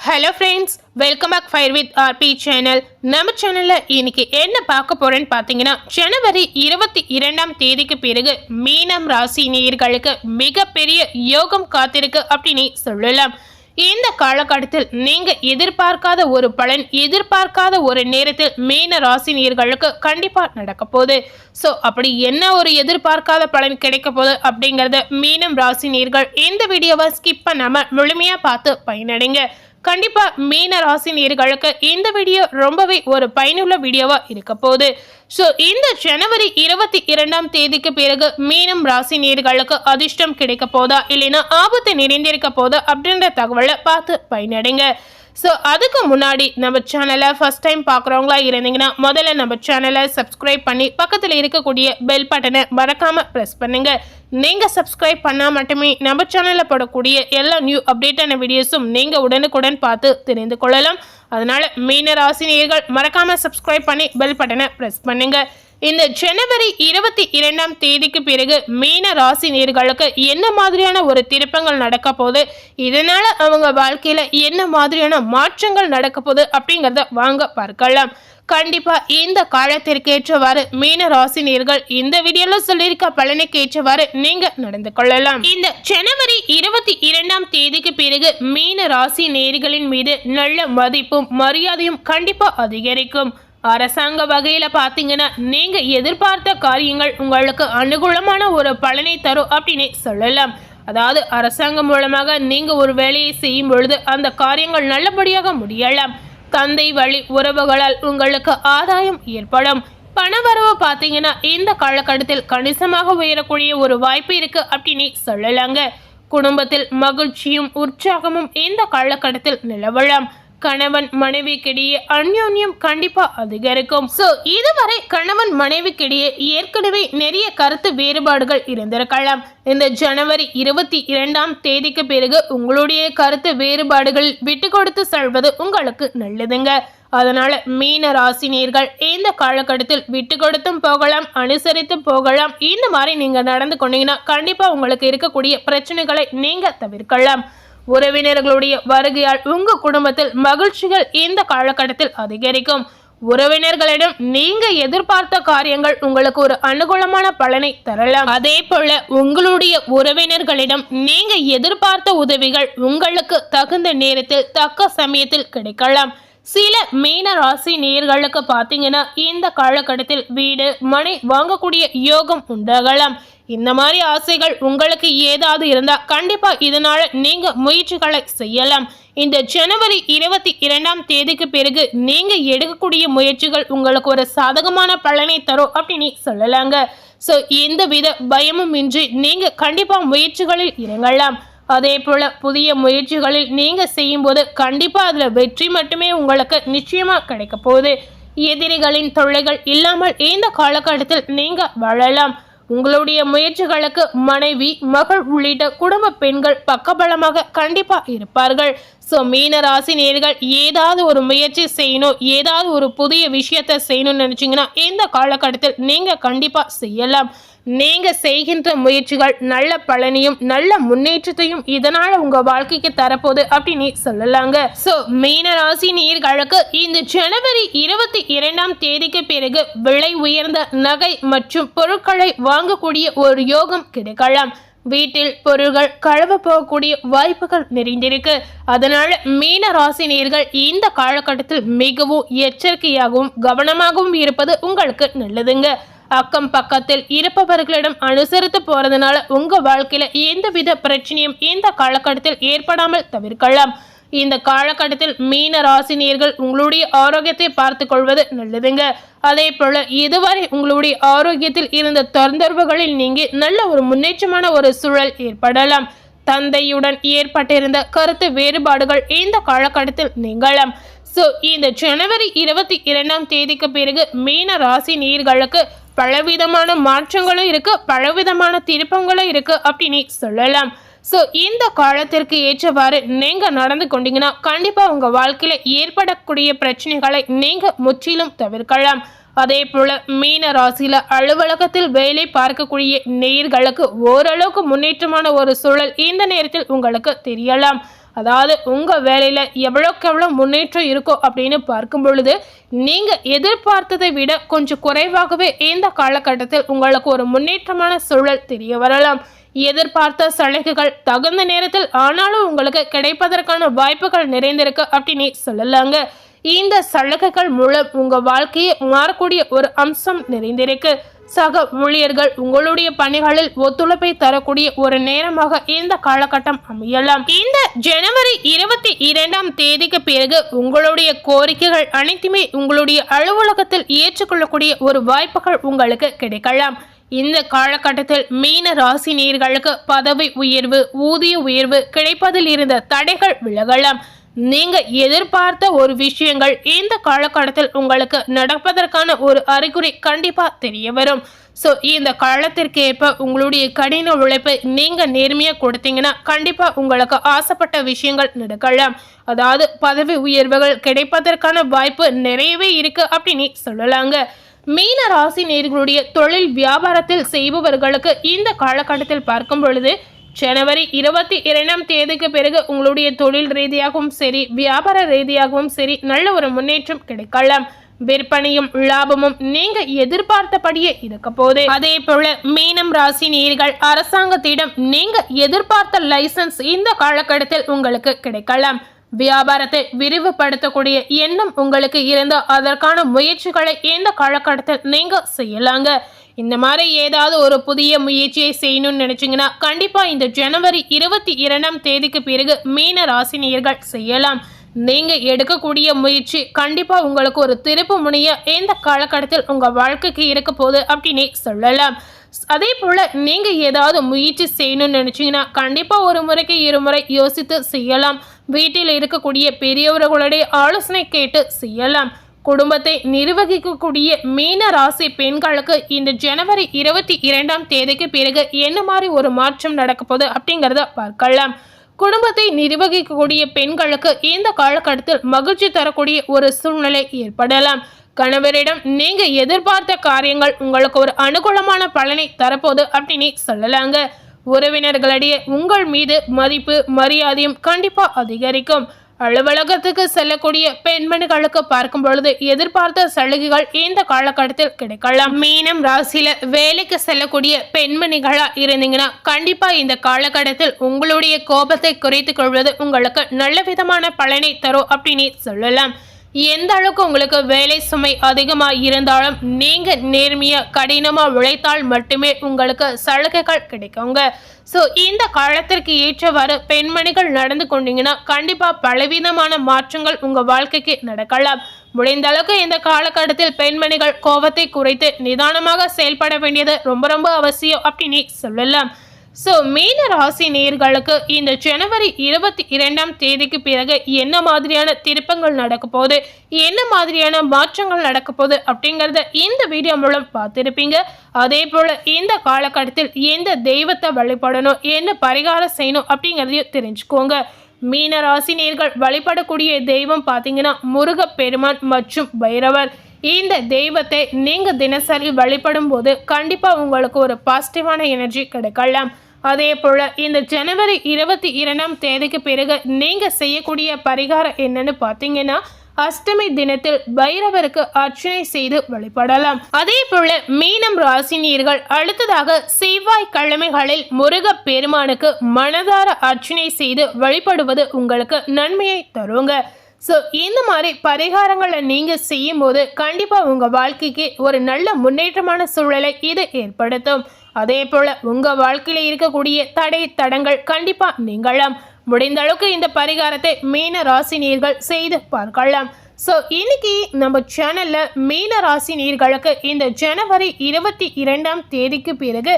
Hello friends welcome back fire with R P channel நம்ம சேனலில் இன்னைக்கு என்ன பார்க்க போகிறேன்னு பார்த்தீங்கன்னா ஜனவரி இருபத்தி இரண்டாம் தேதிக்கு பிறகு மீனம் ராசி நேயர்களுக்கு மிகப்பெரிய யோகம் காத்திருக்கு அப்படின்னு சொல்லலாம். இந்த காலகட்டத்தில் நீங்கள் எதிர்பார்க்காத ஒரு பலன் எதிர்பார்க்காத ஒரு நேரத்தில் மீன ராசி நேயர்களுக்கு கண்டிப்பாக நடக்க போகுது. ஸோ அப்படி என்ன ஒரு எதிர்பார்க்காத பலன் கிடைக்க போகுது அப்படிங்கிறத மீனம் ராசி நேயர்கள் இந்த வீடியோவை ஸ்கிப் பண்ணாமல் முழுமையாக பார்த்து பயனடைங்க. கண்டிப்பா மீன ராசி நேர்களுக்கு இந்த வீடியோ ரொம்பவே ஒரு பயனுள்ள வீடியோவா இருக்க போகுது. ஸோ இந்த ஜனவரி இருபத்தி இரண்டாம் தேதிக்கு பிறகு மீனம் ராசி நேர்களுக்கு அதிர்ஷ்டம் கிடைக்க போதா? இல்லைன்னா ஆபத்து நிறைந்திருக்க போதா? அப்படின்ற தகவலை பார்த்து பயனடைங்க. ஸோ அதுக்கு முன்னாடி நம்ம சேனலை ஃபஸ்ட் டைம் பார்க்குறவங்களா இருந்தீங்கன்னா முதல்ல நம்ம சேனலை சப்ஸ்கிரைப் பண்ணி பக்கத்தில் இருக்கக்கூடிய பெல் பட்டனை மறக்காமல் ப்ரெஸ் பண்ணுங்கள் நீங்கள் சப்ஸ்கிரைப் பண்ணால் மட்டுமே நம்ம சேனலில் போடக்கூடிய எல்லா நியூ அப்டேட்டான வீடியோஸும் நீங்கள் உடனுக்குடன் பார்த்து தெரிந்து கொள்ளலாம். அதனால் மீன ராசினியர்கள் மறக்காமல் சப்ஸ்கிரைப் பண்ணி பெல் பட்டனை ப்ரெஸ் பண்ணுங்கள் இந்த ஜனவரி இருபத்தி இரண்டாம் தேதிக்கு பிறகு மீன ராசி நேர்களுக்கு என்ன மாதிரியான ஒரு திருப்பங்கள் நடக்க போகுது? இதனால அவங்க வாழ்க்கையில என்ன மாதிரியான மாற்றங்கள் நடக்க போகுது அப்படிங்கிறத வாங்க பார்க்கலாம். கண்டிப்பா இந்த காலத்திற்கு ஏற்றவாறு மீன ராசி நேர்கள் இந்த வீடியோல சொல்லியிருக்க பலனுக்கு ஏற்றவாறு நீங்க நடந்து கொள்ளலாம். இந்த ஜனவரி இருபத்தி இரண்டாம் தேதிக்கு பிறகு மீன ராசி நேர்களின் மீது நல்ல மதிப்பும் மரியாதையும் கண்டிப்பா அதிகரிக்கும். அரசாங்க வகையில் பார்த்தீங்கன்னா நீங்கள் எதிர்பார்த்த காரியங்கள் உங்களுக்கு அனுகூலமான ஒரு பலனை தரும் அப்படின்னு சொல்லலாம். அதாவது அரசாங்கம் மூலமாக நீங்கள் ஒரு வேலையை செய்யும் பொழுது அந்த காரியங்கள் நல்லபடியாக முடியலாம். தந்தை வழி உறவுகளால் உங்களுக்கு ஆதாயம் ஏற்படும். பணவரவு பார்த்தீங்கன்னா இந்த காலகட்டத்தில் கணிசமாக உயரக்கூடிய ஒரு வாய்ப்பு இருக்குது அப்படின்னு சொல்லலாங்க. குடும்பத்தில் மகிழ்ச்சியும் உற்சாகமும் இந்த காலகட்டத்தில் நிலவலாம். கணவன் மனைவிக்கிடையே அந்யோன்யம் கண்டிப்பா அதிகரிக்கும். சோ இதுவரை கணவன் மனைவிக்கிடையே ஏற்கனவே நிறைய கருத்து வேறுபாடுகள் இருந்திருக்கலாம். இந்த ஜனவரி இருபத்தி இரண்டாம் தேதிக்கு பிறகு உங்களுடைய கருத்து வேறுபாடுகள் விட்டு கொடுத்து செல்வது உங்களுக்கு நல்லதுங்க. அதனால மீன ராசினியர்கள் இந்த காலகட்டத்தில் விட்டு கொடுத்தும் போகலாம் அனுசரித்து போகலாம். இந்த மாதிரி நீங்க நடந்து கொண்டீங்கன்னா கண்டிப்பா உங்களுக்கு இருக்கக்கூடிய பிரச்சனைகளை நீங்க தவிர்க்கலாம். உறவினர்களுடைய வருகையால் உங்க குடும்பத்தில் மகிழ்ச்சிகள் இந்த காலகட்டத்தில் அதிகரிக்கும். உறவினர்களிடம் நீங்க எதிர்பார்த்த காரியங்கள் உங்களுக்கு ஒரு அனுகூலமான பலனை தரலாம். அதே போல உங்களுடைய உறவினர்களிடம் நீங்க எதிர்பார்த்த உதவிகள் உங்களுக்கு தகுந்த நேரத்தில் தக்க சமயத்தில் கிடைக்கலாம். சில மீன ராசி நேர்களுக்கு பார்த்தீங்கன்னா இந்த காலகட்டத்தில் வீடு மனை வாங்கக்கூடிய யோகம் உண்டாகலாம். இந்த மாதிரி ஆசைகள் உங்களுக்கு ஏதாவது இருந்தால் கண்டிப்பாக இதனால் நீங்கள் முயற்சிகளை செய்யலாம். இந்த ஜனவரி இருபத்தி இரண்டாம் தேதிக்கு பிறகு நீங்கள் எடுக்கக்கூடிய முயற்சிகள் உங்களுக்கு ஒரு சாதகமான பலனை தரும் அப்படின்னு சொல்லலாங்க. ஸோ எந்த வித பயமும் இன்றி நீங்கள் கண்டிப்பாக முயற்சிகளில் இறங்கலாம். அதே போல் புதிய முயற்சிகளில் நீங்கள் செய்யும்போது கண்டிப்பாக அதில் வெற்றி மட்டுமே உங்களுக்கு நிச்சயமாக கிடைக்க போகுது. எதிரிகளின் தொல்லைகள் இல்லாமல் இந்த காலகட்டத்தில் நீங்கள் வாழலாம். உங்களுடைய முயற்சிகளுக்கு மனைவி மகள் உள்ளிட்ட குடும்ப பெண்கள் பக்கபலமாக கண்டிப்பாக இருப்பார்கள். ஸோ மீன ராசி நேர்கள் ஏதாவது ஒரு முயற்சி செய்யணும் ஏதாவது ஒரு புதிய விஷயத்தை செய்யணும்னு நினச்சிங்கன்னா இந்த காலகட்டத்தில் நீங்கள் கண்டிப்பாக செய்யலாம். நீங்கள் செய்கின்ற முயற்சிகள் நல்ல பலனையும் நல்ல முன்னேற்றத்தையும் இதனால் உங்கள் வாழ்க்கைக்கு தரப்போகுது அப்படின்னு சொல்லலாங்க. ஸோ மீனராசி நீர்களுக்கு இந்த ஜனவரி இருபத்தி இரண்டாம் தேதிக்கு பிறகு விலை உயர்ந்த நகை மற்றும் பொருட்களை வாங்கக்கூடிய ஒரு யோகம் கிடைக்கலாம். வீட்டில் பொருள்கள் கழுவ போகக்கூடிய வாய்ப்புகள் நிறைந்திருக்கு. அதனால மீன ராசினியர்கள் இந்த காலகட்டத்தில் மிகவும் எச்சரிக்கையாகவும் கவனமாகவும் இருப்பது உங்களுக்கு நல்லதுங்க. அக்கம் பக்கத்தில் இருப்பவர்களிடம் அனுசரித்து போறதுனால உங்க வாழ்க்கையில எந்தவித பிரச்சனையும் இந்த காலகட்டத்தில் ஏற்படாமல் தவிர்க்கலாம். இந்த காலகட்டத்தில் மீன ராசினியர்கள் உங்களுடைய ஆரோக்கியத்தை பார்த்து கொள்வது நல்லதுங்க. அதே போல இதுவரை உங்களுடைய ஆரோக்கியத்தில் இருந்த தொந்தரவுகளில் நீங்கி நல்ல ஒரு முன்னேற்றமான ஒரு சூழல் ஏற்படலாம். தந்தையுடன் ஏற்பட்டிருந்த கருத்து வேறுபாடுகள் இந்த காலகட்டத்தில் நீங்கலாம். ஸோ இந்த ஜனவரி இருபத்தி இரண்டாம் தேதிக்கு பிறகு மீன ராசி நீர்களுக்கு பலவிதமான மாற்றங்களும் இருக்கு பலவிதமான திருப்பங்களும் இருக்கு அப்படின்னு சொல்லலாம். ஸோ இந்த காலத்திற்கு ஏற்றவாறு நீங்கள் நடந்து கொண்டீங்கன்னா கண்டிப்பாக உங்கள் வாழ்க்கையில் ஏற்படக்கூடிய பிரச்சனைகளை நீங்கள் முற்றிலும் தவிர்க்கலாம். அதே போல் மீன ராசியில் அலுவலகத்தில் வேலை பார்க்கக்கூடிய நேர்களுக்கு ஓரளவுக்கு முன்னேற்றமான ஒரு சூழல் இந்த நேரத்தில் உங்களுக்கு தெரியலாம். அதாவது உங்கள் வேலையில் எவ்வளோக்கு எவ்வளோ முன்னேற்றம் இருக்கோ அப்படின்னு பார்க்கும் பொழுது நீங்கள் எதிர்பார்த்ததை விட கொஞ்சம் குறைவாகவே இந்த காலகட்டத்தில் உங்களுக்கு ஒரு முன்னேற்றமான சூழல் தெரிய வரலாம். எதிர்பார்த்த சலுகைகள் தகுந்த நேரத்தில் ஆனாலும் உங்களுக்கு கிடைப்பதற்கான வாய்ப்புகள் நிறைந்திருக்கு அப்படின்னு சொல்லலாங்க. இந்த சலுகைகள் மூலம் உங்கள் வாழ்க்கையை மாறக்கூடிய ஒரு அம்சம் நிறைந்திருக்கு. சக ஊழியர்கள் உங்களுடைய பணிகளில் ஒத்துழைப்பை தரக்கூடிய ஒரு நேரமாக இந்த காலகட்டம் அமையலாம். இந்த ஜனவரி இருபத்தி இரண்டாம் தேதிக்கு பிறகு உங்களுடைய கோரிக்கைகள் அனைத்துமே உங்களுடைய அலுவலகத்தில் ஏற்றுக்கொள்ளக்கூடிய ஒரு வாய்ப்புகள் உங்களுக்கு கிடைக்கலாம். இந்த காலகட்டத்தில் மீன ராசி நீர்களுக்கு பதவி உயர்வு ஊதிய உயர்வு கிடைப்பதில் இருந்த தடைகள் விலகலாம். நீங்க எதிர்பார்த்த ஒரு விஷயங்கள் இந்த காலகட்டத்தில் உங்களுக்கு நடப்பதற்கான ஒரு அறிகுறி கண்டிப்பா தெரிய வரும். ஸோ இந்த காலத்திற்கு ஏற்ப உங்களுடைய கடின உழைப்பை நீங்கள் நேர்மையாக கொடுத்தீங்கன்னா கண்டிப்பாக உங்களுக்கு ஆசைப்பட்ட விஷயங்கள் நடக்கலாம். அதாவது பதவி உயர்வுகள் கிடைப்பதற்கான வாய்ப்பு நிறையவே இருக்குது அப்படின்னு சொல்லலாங்க. மீன ராசி நேர்களுடைய தொழில் வியாபாரத்தில் செய்பவர்களுக்கு இந்த காலகட்டத்தில் பார்க்கும் பொழுது ஜனவரி இருபத்தி இரண்டாம் தேதிக்கு பிறகு உங்களுடைய தொழில் ரீதியாகவும் சரி வியாபார ரீதியாகவும் சரி நல்ல ஒரு முன்னேற்றம் கிடைக்கலாம். விற்பனையும் லாபமும் நீங்க எதிர்பார்த்தபடியே இருக்க போது அதே போல மீனம் ராசி நீர்கள் அரசாங்கத்திடம் நீங்க எதிர்பார்த்த லைசன்ஸ் இந்த காலகட்டத்தில் உங்களுக்கு கிடைக்கலாம். வியாபாரத்தை விரிவுபடுத்தக்கூடிய எண்ணம் உங்களுக்கு இருந்தால் அதற்கான முயற்சிகளை இந்த காலகட்டத்தில் நீங்க செய்யலாங்க. இந்த மாதிரி ஏதாவது ஒரு புதிய முயற்சியை செய்யணும்னு நினச்சிங்கன்னா கண்டிப்பா இந்த ஜனவரி இருபத்தி இரண்டாம் தேதிக்கு பிறகு மீன ராசினியர்கள் செய்யலாம். நீங்க எடுக்கக்கூடிய முயற்சி கண்டிப்பா உங்களுக்கு ஒரு திருப்பு முனைய எந்த காலகட்டத்தில் உங்க வாழ்க்கைக்கு இருக்க போகுது அப்படின்னே சொல்லலாம். அதே போல நீங்க ஏதாவது முயற்சி செய்யணும்னு நினைச்சீங்கன்னா கண்டிப்பா ஒரு முறைக்கு இருமுறை யோசித்து செய்யலாம். வீட்டில் இருக்கக்கூடிய பெரியவர்களுடைய ஆலோசனை கேட்டு செய்யலாம். குடும்பத்தை நிர்வகிக்கக்கூடிய மீன ராசி பெண்களுக்கு இந்த ஜனவரி இருபத்தி இரண்டாம் தேதிக்கு பிறகு என்ன மாதிரி ஒரு மாற்றம் நடக்க போது அப்படிங்கிறத பார்க்கலாம். குடும்பத்தை நிர்வகிக்கக்கூடிய பெண்களுக்கு இந்த காலகட்டத்தில் மகிழ்ச்சி தரக்கூடிய ஒரு சூழ்நிலை ஏற்படலாம். கணவரிடம் நீங்க எதிர்பார்த்த காரியங்கள் உங்களுக்கு ஒரு அனுகூலமான பலனை தரப்போது அப்படின்னு சொல்லலாங்க. உறவினர்களிடையே உங்கள் மீது மதிப்பு மரியாதையும் கண்டிப்பா அதிகரிக்கும். அலுவலகத்துக்கு செல்லக்கூடிய பெண்மணிகளுக்கு பார்க்கும் பொழுது எதிர்பார்த்த சலுகைகள் இந்த காலகட்டத்தில் கிடைக்கலாம். மீனம் ராசியில வேலைக்கு செல்லக்கூடிய பெண்மணிகளா இருந்தீங்கன்னா கண்டிப்பா இந்த காலகட்டத்தில் உங்களுடைய கோபத்தை குறைத்துக் கொள்வது உங்களுக்கு நல்ல விதமான பலனை தரும் அப்படின்னு சொல்லலாம். எந்த அளவுக்கு உங்களுக்கு வேலை சுமை அதிகமாக இருந்தாலும் நீங்கள் நேர்மையாக கடினமாக உழைத்தால் மட்டுமே உங்களுக்கு சலுகைகள் கிடைக்குங்க. ஸோ இந்த காலத்திற்கு ஏற்றவாறு பெண்மணிகள் நடந்து கொண்டீங்கன்னா கண்டிப்பாக பலவிதமான மாற்றங்கள் உங்கள் வாழ்க்கைக்கு நடக்கலாம். முடிந்த அளவுக்கு இந்த காலகட்டத்தில் பெண்மணிகள் கோபத்தை குறைத்து நிதானமாக செயல்பட வேண்டியது ரொம்ப ரொம்ப அவசியம் அப்படின்னு சொல்லலாம். ஸோ மீன ராசி நேர்களுக்கு இந்த ஜனவரி இருபத்தி இரண்டாம் தேதிக்கு பிறகு என்ன மாதிரியான திருப்பங்கள் நடக்க போகுது? என்ன மாதிரியான மாற்றங்கள் நடக்க போகுது? அப்படிங்கிறத இந்த வீடியோ மூலம் பார்த்துருப்பீங்க. அதே போல் இந்த காலகட்டத்தில் எந்த தெய்வத்தை வழிபடணும்? என்ன பரிகாரம் செய்யணும்? அப்படிங்கிறதையும் தெரிஞ்சுக்கோங்க. மீன ராசினியர்கள் வழிபடக்கூடிய தெய்வம் பார்த்தீங்கன்னா முருகப்பெருமான் மற்றும் பைரவர். இந்த தெய்வத்தை நீங்கள் தினசரி வழிபடும் போது கண்டிப்பாக உங்களுக்கு ஒரு பாசிட்டிவான எனர்ஜி கிடைக்கலாம். அதே போல் இந்த ஜனவரி இருபத்தி இரண்டாம் தேதிக்கு பிறகு நீங்கள் செய்யக்கூடிய பரிகாரம் என்னன்னு பார்த்தீங்கன்னா அஷ்டமி தினத்தில் பைரவருக்கு அர்ச்சனை செய்து வழிபடலாம். அதே போல மீனம் ராசினியர்கள் அடுத்ததாக செவ்வாய் கிழமைகளில் முருக பெருமானுக்கு மனதார அர்ச்சனை செய்து வழிபடுவது உங்களுக்கு நன்மையை தருங்க. ஸோ இந்த மாதிரி பரிகாரங்களை நீங்கள் செய்யும்போது கண்டிப்பாக உங்கள் வாழ்க்கைக்கு ஒரு நல்ல முன்னேற்றமான சூழலை இது ஏற்படுத்தும். அதே போல் உங்கள் வாழ்க்கையில் இருக்கக்கூடிய தடை தடங்கள் கண்டிப்பாக நீங்களாம் முடிந்த அளவுக்கு இந்த பரிகாரத்தை மீன ராசினியர்கள் செய்து பார்க்கலாம். ஸோ இன்னைக்கு நம்ம சேனலில் மீன ராசி நீர்களுக்கு இந்த ஜனவரி இருபத்தி இரண்டாம் தேதிக்கு பிறகு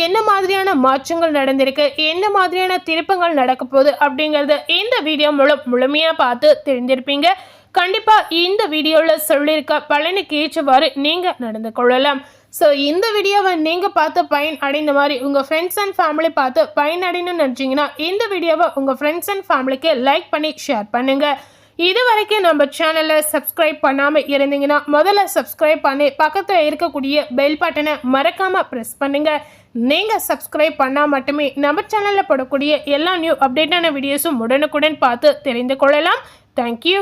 என்ன மாதிரியான மாற்றங்கள் நடந்திருக்கு என்ன மாதிரியான திருப்பங்கள் நடக்க போகுது அப்படிங்கிறத இந்த வீடியோ மூலம் முழுமையாக பார்த்து தெரிஞ்சிருப்பீங்க. கண்டிப்பாக இந்த வீடியோவில் சொல்லியிருக்க பலனுக்கு ஏற்றவாறு நீங்கள் நடந்து கொள்ளலாம். ஸோ இந்த வீடியோவை நீங்கள் பார்த்து பயன் அடைந்த மாதிரி உங்கள் ஃப்ரெண்ட்ஸ் அண்ட் ஃபேமிலி பார்த்து பயன் அடையணும்னு நினச்சிங்கன்னா இந்த வீடியோவை உங்கள் ஃப்ரெண்ட்ஸ் அண்ட் ஃபேமிலிக்கு லைக் பண்ணி ஷேர் பண்ணுங்கள் இது வரைக்கும் நம்ம சேனலை சப்ஸ்கிரைப் பண்ணாமல் இருந்தீங்கன்னா முதல்ல சப்ஸ்கிரைப் பண்ணி பக்கத்தில் இருக்கக்கூடிய பெல் பட்டனை மறக்காமல் ப்ரெஸ் பண்ணுங்கள் நீங்கள் சப்ஸ்கிரைப் பண்ணால் மட்டுமே நம்ம சேனலில் போடக்கூடிய எல்லா நியூ அப்டேட்டான வீடியோஸும் உடனுக்குடன் பார்த்து தெரிந்து கொள்ளலாம். தேங்க்யூ